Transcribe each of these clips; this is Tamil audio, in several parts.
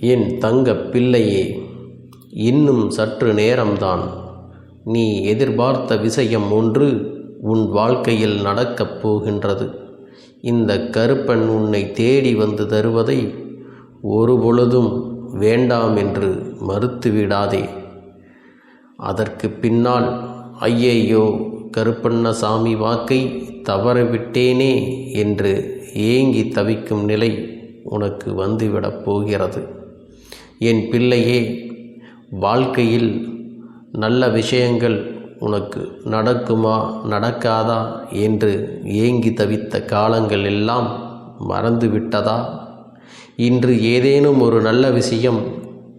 என் தங்க பிள்ளையே இன்னும் சற்று நேரம்தான். நீ எதிர்பார்த்த விஷயம் ஒன்று உன் வாழ்க்கையில் நடக்கப் போகின்றது. இந்த கருப்பன் உன்னை தேடி வந்து தருவதை ஒருபொழுதும் வேண்டாம் என்று மறுத்துவிடாதே அதற்கு பின்னால் ஐயையோ கருப்பண்ணசாமி வாக்கை தவறவிட்டேனே என்று ஏங்கி தவிக்கும் நிலை உனக்கு வந்துவிடப் போகிறது. என் பிள்ளையே வாழ்க்கையில் நல்ல விஷயங்கள் உனக்கு நடக்குமா நடக்காதா என்று ஏங்கி தவித்த காலங்கள் எல்லாம் மறந்துவிட்டதா இன்று ஏதேனும் ஒரு நல்ல விஷயம்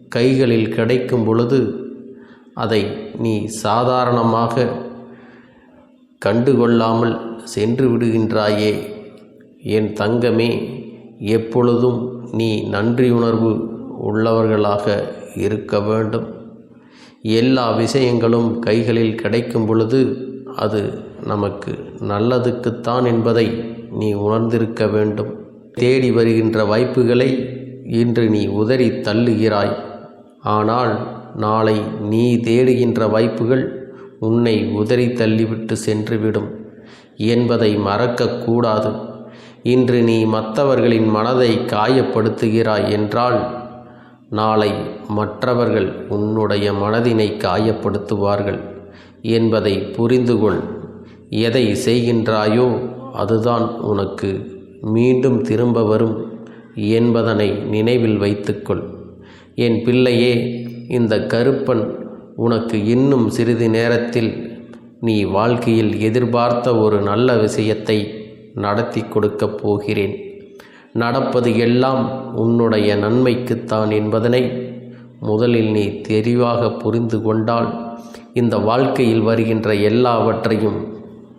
கைகளில் கிடைக்கும் பொழுது அதை நீ சாதாரணமாக கண்டுகொள்ளாமல் சென்று விடுகின்றாயே. என் தங்கமே எப்பொழுதும் நீ நன்றியுணர்வு உள்ளவர்களாக இருக்க வேண்டும். எல்லா விஷயங்களும் கைகளில் கிடைக்கும் பொழுது அது நமக்கு நல்லதுக்குத்தான் என்பதை நீ உணர்ந்திருக்க வேண்டும். தேடி வருகின்ற வாய்ப்புகளை இன்று நீ உதறி தள்ளுகிறாய். ஆனால் நாளை நீ தேடுகின்ற வாய்ப்புகள் உன்னை உதறி தள்ளிவிட்டு சென்றுவிடும் என்பதை மறக்கக்கூடாது. இன்று நீ மற்றவர்களின் மனதை காயப்படுத்துகிறாய் என்றால் நாளை மற்றவர்கள் உன்னுடைய மனதினை காயப்படுத்துவார்கள் என்பதை புரிந்துகொள். எதை செய்கின்றாயோ அதுதான் உனக்கு மீண்டும் திரும்ப வரும் என்பதனை நினைவில் வைத்துக்கொள். என் பிள்ளையே இந்த கருப்பன் உனக்கு இன்னும் சிறிது நேரத்தில் நீ வாழ்க்கையில் எதிர்பார்த்த ஒரு நல்ல விஷயத்தை நடத்தி கொடுக்கப் போகிறேன். நடப்பது எல்லாம் உன்னுடைய நன்மைக்குத்தான் என்பதனை முதலில் நீ தெளிவாக புரிந்து கொண்டால் இந்த வாழ்க்கையில் வருகின்ற எல்லாவற்றையும்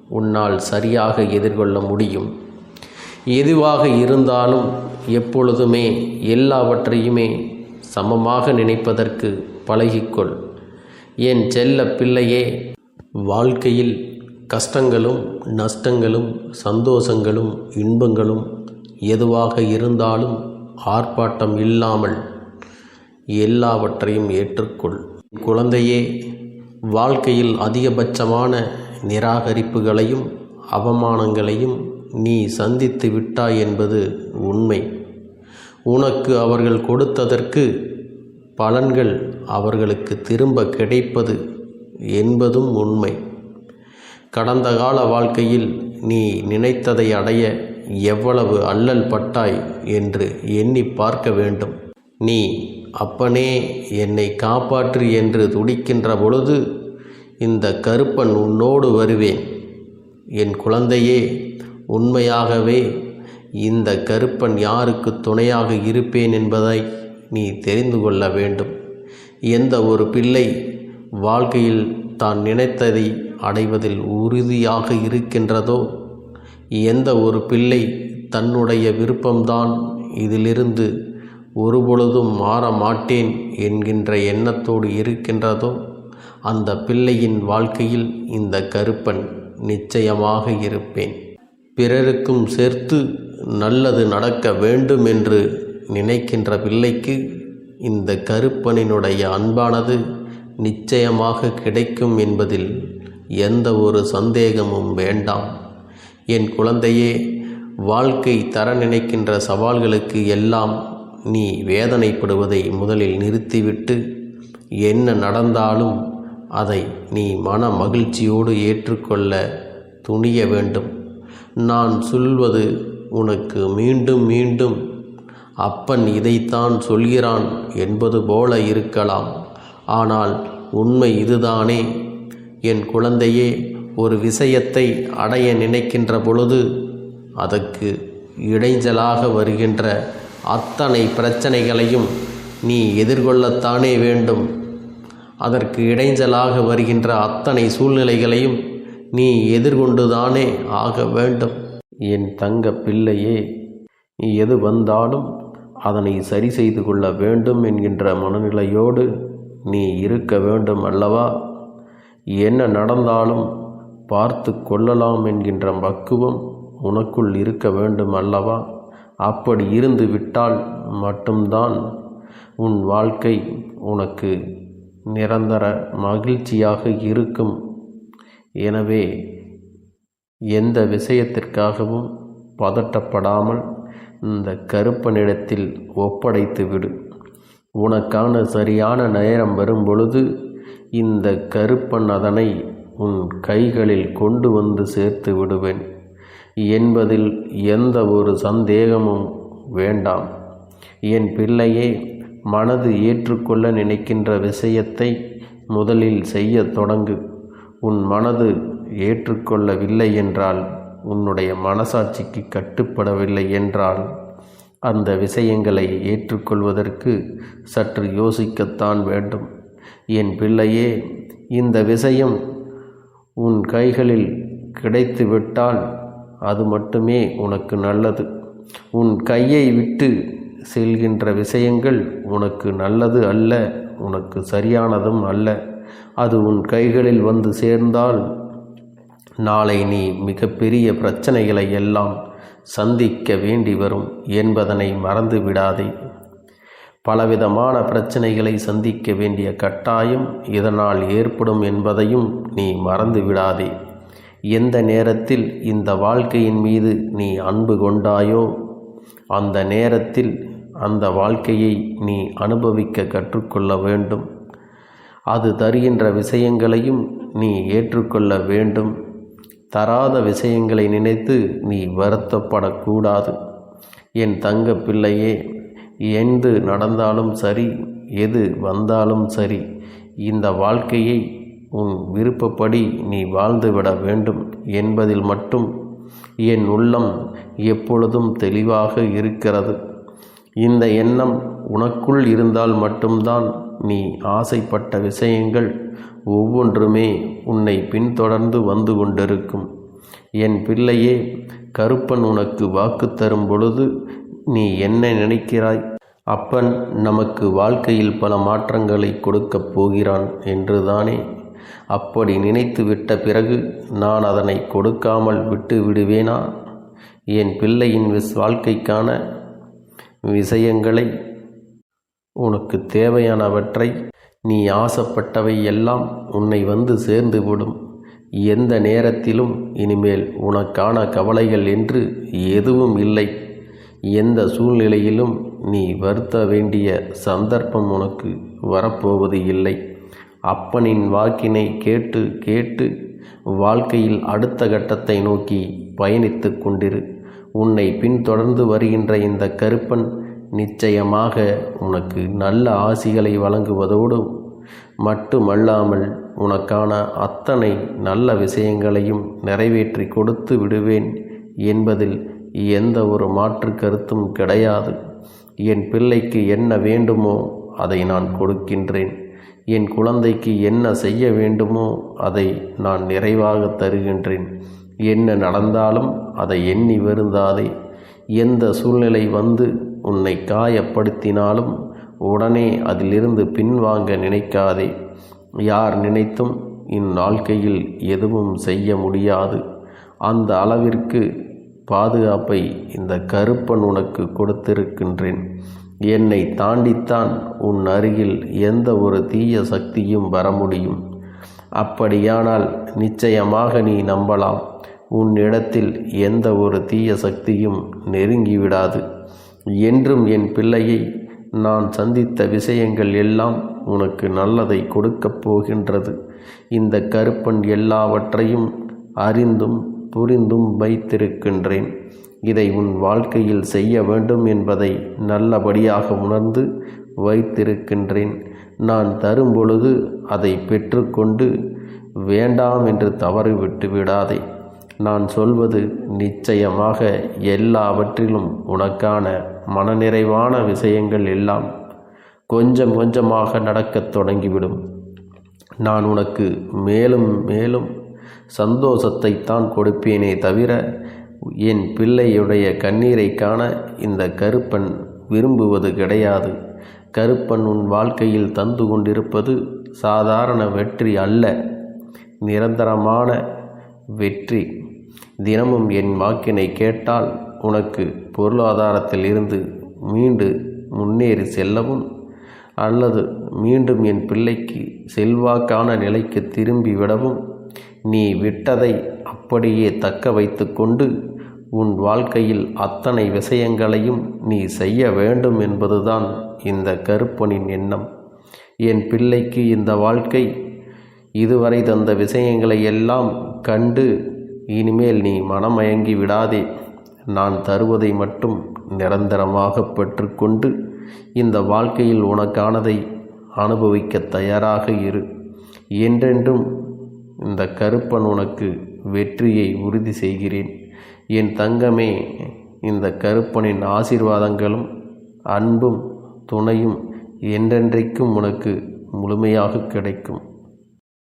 உன்னால் சரியாக எதிர்கொள்ள முடியும். எதுவாக இருந்தாலும் எப்பொழுதுமே எல்லாவற்றையுமே சமமாக நினைப்பதற்கு பழகிக்கொள். என் செல்ல பிள்ளையே வாழ்க்கையில் கஷ்டங்களும் நஷ்டங்களும் சந்தோஷங்களும் இன்பங்களும் எதுவாக இருந்தாலும் ஆர்ப்பாட்டம் இல்லாமல் எல்லாவற்றையும் ஏற்றுக்கொள். குழந்தையே வாழ்க்கையில் அதிகபட்சமான நிராகரிப்புகளையும் அவமானங்களையும் நீ சந்தித்து விட்டாய் என்பது உண்மை. உனக்கு அவர்கள் கொடுத்ததற்கு பலன்கள் அவர்களுக்கு திரும்ப கிடைப்பது என்பதும் உண்மை. கடந்த கால வாழ்க்கையில் நீ நினைத்ததை அடைய எவ்வளவு அல்லல் பட்டாய் என்று எண்ணி பார்க்க வேண்டும். நீ அப்பனே என்னை காப்பாற்று என்று துடிக்கின்ற பொழுது இந்த கருப்பன் உன்னோடு வருவேன். என் குழந்தையே உண்மையாகவே இந்த கருப்பன் யாருக்கு துணையாக இருப்பேன் என்பதை நீ தெரிந்து கொள்ள வேண்டும். எந்த ஒரு பிள்ளை வாழ்க்கையில் தான் நினைத்ததை அடைவதில் உறுதியாக இருக்கின்றதோ எந்த ஒரு பிள்ளை தன்னுடைய விருப்பம்தான் இதிலிருந்து ஒருபொழுதும் மாற மாட்டேன் என்கின்ற எண்ணத்தோடு இருக்கின்றதோ அந்த பிள்ளையின் வாழ்க்கையில் இந்த கருப்பன் நிச்சயமாக இருப்பேன். பிறருக்கும் சேர்த்து நல்லது நடக்க வேண்டும் என்று நினைக்கின்ற பிள்ளைக்கு இந்த கருப்பனினுடைய அன்பானது நிச்சயமாக கிடைக்கும் என்பதில் எந்த ஒரு சந்தேகமும் வேண்டாம். என் குழந்தையே வாழ்க்கை தர நினைக்கின்ற சவால்களுக்கு எல்லாம் நீ வேதனைப்படுவதை முதலில் நிறுத்திவிட்டு என்ன நடந்தாலும் அதை நீ மன மகிழ்ச்சியோடு ஏற்றுக்கொள்ள துணிய வேண்டும். நான் சொல்வது உனக்கு மீண்டும் மீண்டும் அப்பன் இதைத்தான் சொல்கிறான் என்பது போல இருக்கலாம். ஆனால் உண்மை இதுதானே. என் குழந்தையே ஒரு விஷயத்தை அடைய நினைக்கின்ற பொழுது அதற்கு இடைஞ்சலாக வருகின்ற அத்தனை பிரச்சனைகளையும் நீ எதிர்கொள்ளத்தானே வேண்டும். அதற்கு இடைஞ்சலாக வருகின்ற அத்தனை சூழ்நிலைகளையும் நீ எதிர்கொண்டுதானே ஆக வேண்டும். என் தங்க பிள்ளையே நீ எது வந்தாலும் அதனை சரி செய்து கொள்ள வேண்டும் என்கின்ற மனநிலையோடு நீ இருக்க வேண்டும் அல்லவா? என்ன நடந்தாலும் பார்த்து கொள்ளலாம் என்கின்ற பக்குவம் உனக்குள் இருக்க வேண்டும் அல்லவா? அப்படி இருந்து விட்டால் மட்டும்தான் உன் வாழ்க்கை உனக்கு நிரந்தர மகிழ்ச்சியாக இருக்கும். எனவே எந்த விஷயத்திற்காகவும் பதட்டப்படாமல் இந்த கருப்பனிடத்தில் ஒப்படைத்து விடு. உனக்கான சரியான நேரம் வரும் பொழுது இந்த கருப்பன் அதனை உன் கைகளில் கொண்டு வந்து சேர்த்து விடுவேன். என்பதில் எந்த ஒரு சந்தேகமும் வேண்டாம். என் பிள்ளையே மனது ஏற்றுக்கொள்ள நினைக்கின்ற விஷயத்தை முதலில் செய்ய தொடங்கு. உன் மனது ஏற்றுக்கொள்ளவில்லை என்றால் உன்னுடைய மனசாட்சிக்கு கட்டுப்படவில்லை என்றால் அந்த விஷயங்களை ஏற்றுக்கொள்வதற்கு சற்று யோசிக்கத்தான் வேண்டும். என் பிள்ளையே இந்த விஷயம் உன் கைகளில் கிடைத்துவிட்டால் அது மட்டுமே உனக்கு நல்லது. உன் கையை விட்டு செல்கின்ற விஷயங்கள் உனக்கு நல்லது அல்ல உனக்கு சரியானதும் அல்ல. அது உன் கைகளில் வந்து சேர்ந்தால் நாளை நீ மிகப்பெரிய பிரச்சனைகளை எல்லாம் சந்திக்க வேண்டி வரும் என்பதனை மறந்து விடாதே பலவிதமான பிரச்சனைகளை சந்திக்க வேண்டிய கட்டாயம் இதனால் ஏற்படும் என்பதையும் நீ மறந்து விடாதே எந்த நேரத்தில் இந்த வாழ்க்கையின் மீது நீ அன்பு கொண்டாயோ அந்த நேரத்தில் அந்த வாழ்க்கையை நீ அனுபவிக்க கற்றுக்கொள்ள வேண்டும். அது தருகின்ற விஷயங்களையும் நீ ஏற்றுக்கொள்ள வேண்டும். தராத விஷயங்களை நினைத்து நீ வருத்தப்படக்கூடாது. என் தங்க பிள்ளையே எந்து நடந்தாலும் சரி எது வந்தாலும் சரி இந்த வாழ்க்கையை உன் விருப்பப்படி நீ வாழ்ந்துவிட வேண்டும் என்பதில் மட்டும் என் உள்ளம் எப்பொழுதும் தெளிவாக இருக்கிறது. இந்த எண்ணம் உனக்குள் இருந்தால் மட்டும்தான் நீ ஆசைப்பட்ட விஷயங்கள் ஒவ்வொன்றுமே உன்னை பின்தொடர்ந்து வந்து கொண்டிருக்கும். என் பிள்ளையே கருப்பன் உனக்கு வாக்கு தரும் பொழுது நீ என்ன நினைக்கிறாய்? அப்பன் நமக்கு வாழ்க்கையில் பல மாற்றங்களை கொடுக்கப் போகிறான் என்றுதானே? அப்படி நினைத்து விட்ட பிறகு நான் அதனை கொடுக்காமல் விட்டு விடுவேனா? என் பிள்ளையின் விஸ் வாழ்க்கைக்கான விஷயங்களை உனக்கு தேவையானவற்றை நீ ஆசைப்பட்டவை எல்லாம் உன்னை வந்து சேர்ந்துவிடும் எந்த நேரத்திலும் இனிமேல் உனக்கான கவலைகள் என்று எதுவும் இல்லை. எந்த சூழ்நிலையிலும் நீ வருத்த வேண்டிய சந்தர்ப்பம் உனக்கு வரப்போவது இல்லை. அப்பனின் வாக்கினை கேட்டு கேட்டு வாழ்க்கையில் அடுத்த கட்டத்தை நோக்கி பயணித்து கொண்டிரு. உன்னை பின்தொடர்ந்து வருகின்ற இந்த கருப்பன் நிச்சயமாக உனக்கு நல்ல ஆசிகளை வழங்குவதோடு மட்டுமல்லாமல் உனக்கான அத்தனை நல்ல விஷயங்களையும் நிறைவேற்றி கொடுத்து விடுவேன் என்பதில் எந்த ஒரு மாற்று கருத்தும் கிடையாது. என் பிள்ளைக்கு என்ன வேண்டுமோ அதை நான் கொடுக்கின்றேன். என் குழந்தைக்கு என்ன செய்ய வேண்டுமோ அதை நான் நிறைவாக தருகின்றேன். என்ன நடந்தாலும் அதை எண்ணி வருந்தாதே. எந்த சூழ்நிலை வந்து உன்னை காயப்படுத்தினாலும் உடனே அதிலிருந்து பின்வாங்க நினைக்காதே. யார் நினைத்தும் இந்நாழ்க்கையில் எதுவும் செய்ய முடியாது. அந்த அளவிற்கு பாதுகாப்பை இந்த கருப்பன் உனக்கு கொடுத்திருக்கின்றேன். என்னை தாண்டித்தான் உன் அருகில் எந்த ஒரு தீய சக்தியும் வர முடியும் அப்படியானால் நிச்சயமாக நீ நம்பலாம். உன்னிடத்தில் எந்த ஒரு தீய சக்தியும் நெருங்கிவிடாது. என்றும் என் பிள்ளையை நான் சந்தித்த விஷயங்கள் எல்லாம் உனக்கு நல்லதை கொடுக்கப் போகின்றது. இந்த கருப்பன் எல்லாவற்றையும் அறிந்தும் புரிந்தும் வைத்திருக்கின்றேன். இதை உன் வாழ்க்கையில் செய்ய வேண்டும் என்பதை நல்லபடியாக உணர்ந்து வைத்திருக்கின்றேன். நான் தரும் பொழுது அதை பெற்றுக்கொண்டு வேண்டாம் என்று தவறு விட்டு விடாதே. நான் சொல்வது நிச்சயமாக எல்லாவற்றிலும் உனக்கான மனநிறைவான விஷயங்கள் எல்லாம் கொஞ்சம் கொஞ்சமாக நடக்கத் தொடங்கிவிடும். நான் உனக்கு மேலும் மேலும் சந்தோஷத்தை தான் கொடுப்பேனே தவிர என் பிள்ளையுடைய கண்ணீரை காண இந்த கருப்பன் விரும்புவது கிடையாது. கருப்பன் உன் வாழ்க்கையில் தந்து கொண்டிருப்பது சாதாரண வெற்றி அல்ல நிரந்தரமான வெற்றி. தினமும் என் வாக்கினை கேட்டால் உனக்கு பொருளாதாரத்தில் இருந்து மீண்டு முன்னேறி செல்லவும் அல்லது மீண்டும் என் பிள்ளைக்கு செல்வாக்கான நிலைக்கு திரும்பி விடவும் நீ விட்டதை அப்படியே தக்க வைத்து கொண்டு உன் வாழ்க்கையில் அத்தனை விஷயங்களையும் நீ செய்ய வேண்டும் என்பதுதான் இந்த கருப்பனின் எண்ணம். என் பிள்ளைக்கு இந்த வாழ்க்கை இதுவரை தந்த விஷயங்களை எல்லாம் கண்டு இனிமேல் நீ மனமயங்கி விடாதே. நான் தருவதை மட்டும் நிரந்தரமாக பெற்றுக்கொண்டு இந்த வாழ்க்கையில் உனக்கானதை அனுபவிக்க தயாராக இரு. என்றென்றும் இந்த கருப்பன் உனக்கு வெற்றியை உறுதி செய்கிறேன். என் தங்கமே இந்த கருப்பனின் ஆசீர்வாதங்களும் அன்பும் துணையும் என்றென்றைக்கும் உனக்கு முழுமையாக கிடைக்கும்.